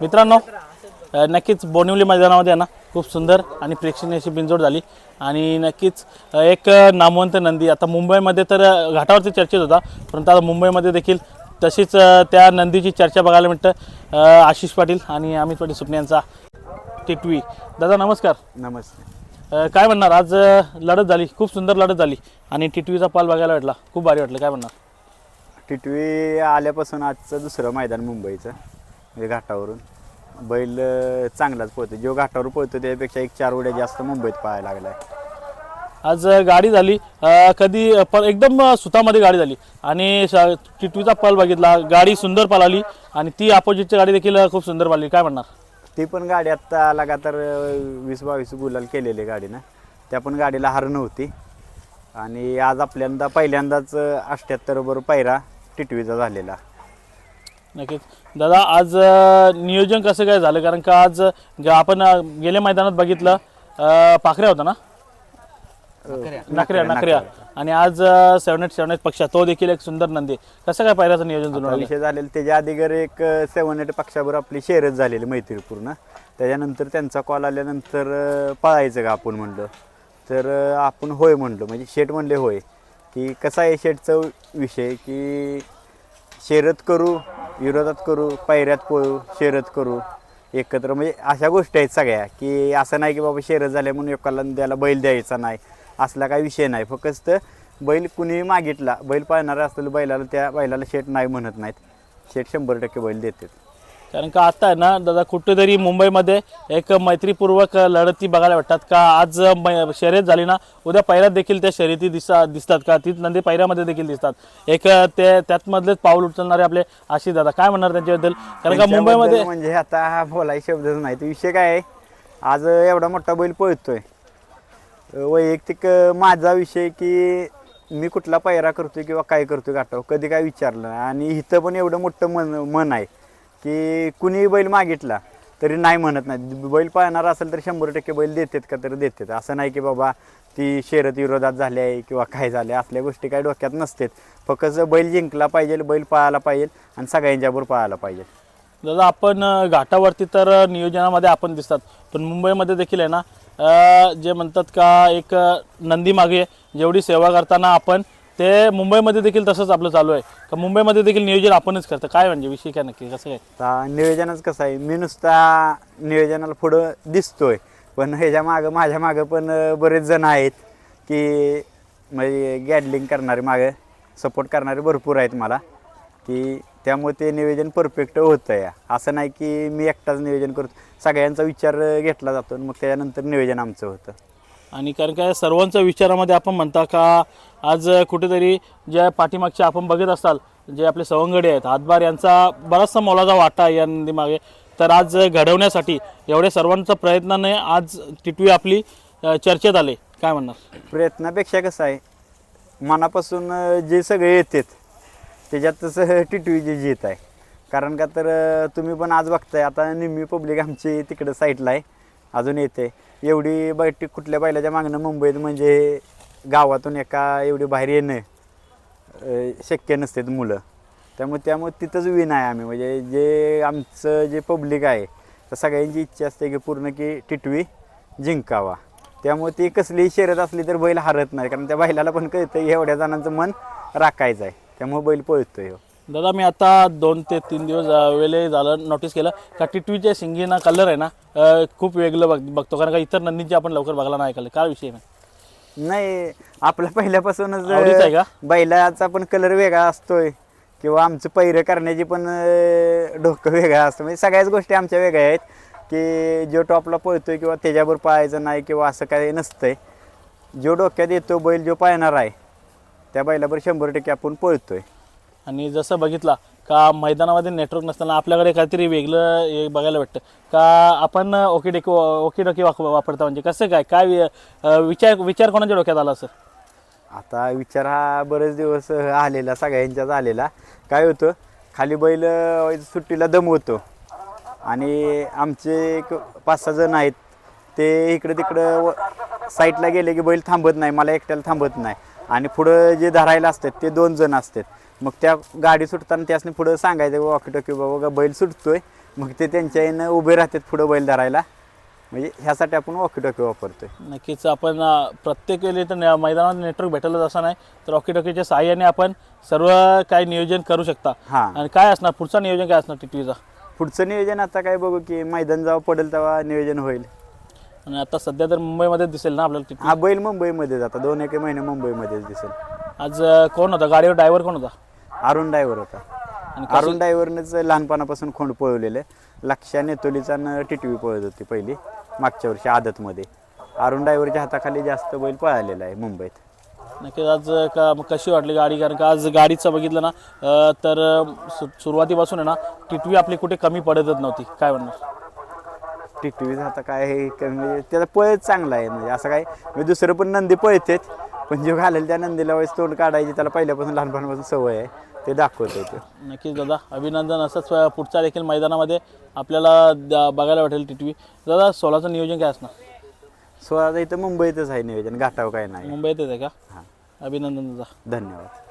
मित्रांनो नक्कीच बोनिवली मैदानामध्ये आहे ना खूप सुंदर आणि प्रेक्षणीय अशी बिंजोड झाली. आणि नक्कीच एक नामवंत नंदी. आता मुंबईमध्ये तर घाटावरती चर्चेत होता परंतु आता मुंबईमध्ये देखील तशीच त्या नंदीची चर्चा बघायला मिळतं आशिष पाटील आणि अमित पाटील सुपणे यांचा टिटवी. दादा नमस्कार. नमस्ते. काय म्हणणार? आज लढत झाली खूप सुंदर लढत झाली आणि टिटवीचा पाल बघायला भेटला. खूप भारी वाटलं. काय म्हणणार? टिटवी आल्यापासून आजचं दुसरं मैदान मुंबईचं. म्हणजे घाटावरून. बैल चांगलाच पळतो जो घाटावर पळतो त्यापेक्षा एक चार उड्या जास्त मुंबईत पाहायला लागलाय. आज अ, गाडी झाली. कधी अ, प एकदम सुतामध्ये गाडी झाली. आणि टिटवीचा पल बघितला. गाडी सुंदर पळाली. आणि ती अपोजिटची गाडी देखील खूप सुंदर पळाली. काय म्हणणार? ती पण गाडी आत्ता लगातार वीस बावीस गुलाल केलेली गाडीनं. त्या पण गाडीला हार नव्हती. आणि आज आपल्यांदा पहिल्यांदाच अठ्ठ्याहत्तर बरोबर पायरा टिटवीचा झालेला. नक्कीच. दादा आज अ, नियोजन कसं काय झालं? कारण का आज ग- आपण अ, गेल्या मैदानात बघितलं अ, पाखऱ्या होता ना? नकऱ्या नकऱ्या आणि आज सेवन एट सेवन एट पक्षा. तो देखील एक सुंदर नंदी. कसं काय पायऱ्याचं नियोजन जुळून आता आलं? विषय झालेला त्याच्या अधीगर एक सेवन एट पक्षावर आपली शेरच झालेली मैत्रीपूर्ण. त्याच्यानंतर त्यांचा कॉल आल्यानंतर अं, पळायचं का आपण म्हणलं. तर अं, आपण होय म्हणलो. म्हणजे शेट म्हणले होय. की कसा आहे शेटचा विषय? की शेरत करू विरोधात करू पायऱ्यात पळू शेरत करू एकत्र. म्हणजे अशा गोष्टी आहेत सगळ्या की असं नाही की बाबा शेरत झाल्या म्हणून एकाला त्याला बैल द्यायचा नाही. असला काही विषय नाही. फक्त बैल कुणी मागितला बैल पाळणारा असलेलं बैलाला त्या बैलाला शेट नाही म्हणत नाहीत. शेट शंभर टक्के बैल देतात. कारण का आता आहे ना दादा कुठेतरी मुंबईमध्ये एक मैत्रीपूर्वक लढती बघायला भेटतात का? आज मै- शर्यत झाली ना उद्या पैऱ्यात देखील त्या शर्यती दिसता दिसतात का? ती नंदी पैऱ्यामध्ये देखील दिसतात. एक ते त्यात मधलेच पाऊल उचलणारे आपले आशिष दादा. काय म्हणणार त्यांच्याबद्दल? कारण का मुंबईमध्ये म्हणजे आता हा बोलायचे शब्दच नाही. तो विषय काय आहे? आज एवढा मोठा बैल पळतोय. वैयक्तिक माझा विषय की मी कुठला पायरा करतोय किंवा काय करतोय गाठाव कधी काय विचारलं. आणि इथं पण एवढं मोठं मन मन आहे. की कुणी बैल मागितला तरी नाही म्हणत नाही. बैल पाळणार असेल तर शंभर टक्के बैल देतात का तर देतात. असं नाही की बाबा ती शर्यत विरोधात झाली आहे किंवा काय झाले असल्या गोष्टी काही डोक्यात नसतात. फक्त बैल जिंकला पाहिजे बैल पाळायला पाहिजे आणि सगळ्यांच्याबरोबर पाळायला पाहिजे. दादा आपण घाटावरती तर नियोजनामध्ये आपण दिसतात. पण मुंबईमध्ये देखील आहे ना जे म्हणतात का एक नंदी मागे जेवढी सेवा करताना आपण ते मुंबईमध्ये देखील तसंच आपलं चालू आहे. का मुंबईमध्ये देखील नियोजन आपणच करतं. काय म्हणजे विषय काय नक्की? कसं काय? आता नियोजनच कसं आहे? मी नुसता नियोजनाला पुढं दिसतोय. पण ह्याच्या मागं माझ्या मागं पण बरेच जण आहेत की म्हणजे गॅडलिंग करणारे मागं सपोर्ट करणारे भरपूर आहेत मला. की त्यामुळे ते नियोजन परफेक्ट होतं या असं नाही की मी एकटाच नियोजन करतो. सगळ्यांचा विचार घेतला जातो आणि मग त्याच्यानंतर नियोजन आमचं होतं. आणि कारण काय सर्वांच्या विचारामध्ये आपण म्हणता का आज कुठेतरी ज्या पाठीमागच्या आपण बघत असाल जे आपले सवंगडे आहेत हातभार यांचा बराचसा मोलाचा वाटा या नंदीमागे तर आज घडवण्यासाठी एवढ्या सर्वांचा प्रयत्नाने आज टिटवी आपली चर्चेत आले. काय म्हणणार? प्रयत्नापेक्षा कसं आहे मनापासून जे सगळे येतात त्याच्यात तसं जे जीत आहे. कारण का तर तुम्ही पण आज बघताय आता निम्मी पब्लिक आमची तिकडं साईडला आहे अजून येते. एवढी बैठी कुठल्या बैलाच्या मागणं मुंबईत म्हणजे गावातून एका एवढी बाहेर येणं शक्य नसतात मुलं. त्यामुळे त्यामुळे तिथंच विन आहे आम्ही. म्हणजे जे आमचं जे पब्लिक आहे तर सगळ्यांची इच्छा असते की पूर्ण की टिटवी जिंकावा. त्यामुळे ती कसलीही शर्यत असली तर बैल हरत नाही कारण त्या बैलाला पण कळतं एवढ्या जणांचं मन राखायचं आहे त्यामुळे बैल पळतोय हो. दादा मी आता दोन ते तीन दिवस वेळे झालं नोटीस केलं. का टिटवीच्या शिंगीना कलर आहे ना अ, खूप वेगळं बघ बघतो. कारण का इतर नंदीचे आपण लवकर बघायला नाही कळलं काय विषय नाही नाही आपला पहिल्यापासूनच आवडीचं आहे का? बैलाचा पण कलर वेगळा असतोय. किंवा आमचं पैरं करण्याची पण अं, डोकं वेगळं असतं. म्हणजे सगळ्याच गोष्टी आमच्या वेगळ्या आहेत. की जो टॉपला पळतोय किंवा त्याच्यावर पाहायचं नाही किंवा असं काही नसतंय. जो डोक्यात येतो बैल जो पाळणार आहे त्या बैलावर शंभर टक्के आपण पळतोय. आणि जसं बघितला का मैदानामध्ये नेटवर्क नसताना आपल्याकडे काहीतरी वेगळं हे बघायला भेटतं. का आपण ओके डेको ओके डोके वाप वापरता म्हणजे कसं काय? काय वि- विचार विचार कोणाच्या डोक्यात आला सर? आता विचार हा बरेच दिवस आलेला सगळ्यांच्याच आलेला. काय होतं खाली बैल सुट्टीला सुट्टीला दमवतो आणि आमचे एक पाच सहा जण आहेत ते इकडं तिकडं व- साईडला गेले की बैल थांबत नाही मला एकट्याला थांबत नाही. आणि पुढं जे धरायला असतात ते दोन जण असतात. मग त्या गाडी सुटताना त्यासनी पुढं सांगायचं वॉकी टॉकी बाबा बैल सुटतोय. मग ते त्यांच्या यानं उभे राहतात पुढं बैल धरायला. म्हणजे ह्यासाठी आपण वॉकी टॉकी वापरतोय. नक्कीच आपण अ, प्रत्येक वेळी तर न- मैदानात नेटवर्क भेटलंच असं नाही तर रॉकी टॉकीच्या सहाय्याने आपण सर्व काही नियोजन करू शकता. हां. आणि काय असणार? पुढचं नियोजन काय असणार टिटवीचा पुढचं नियोजन आता काय बघू की मैदान जेव्हा पडेल तेव्हा नियोजन होईल. आणि आता सध्या तर मुंबईमध्ये दिसेल ना आपल्याला टिटवी हा बैल मुंबईमध्ये जाता दोन एक महिने मुंबईमध्येच दिसेल. आज अ, कोण होता? गाडीवर ड्रायव्हर कोण होता? अरुण डायव्हर होता. आणि अरुण डायव्हरनेच लहानपणापासून खोंड पळवलेलं लक्षा नेतोलीचा न टिटवी पळत होती पहिली मागच्या वर्षी आदतमध्ये. अरुण डायव्हरच्या हाताखाली जास्त बैल पळालेला आहे मुंबईत. नक्कीच आज का मग कशी वाटली गाडी? कारण का आज गाडीचं बघितलं ना तर सुरुवातीपासून आहे ना टिटवी आपली कुठे कमी पडतच नव्हती. काय म्हणणार? टिटवीच आता काय हे कमी त्याचा पळच चांगला आहे. म्हणजे असं काय म्हणजे दुसरं पण नंदी पळतेत. पण जे घालेल त्या नंदीला वेळेस तोंड काढायची त्याला पहिल्यापासून लहानपणापासून सवय आहे. ते दाखवतोय ते. नक्कीच दादा अभिनंदन असंच अ, पुढच्या देखील मैदानामध्ये आपल्याला द- बघायला भेटेल टिटवी दादा सोलाचं नियोजन काय असणार? सो आता इथं मुंबईतच आहे नियोजन घाटाव काय नाही. मुंबईतच आहे का? हां. अभिनंदन दादा. धन्यवाद.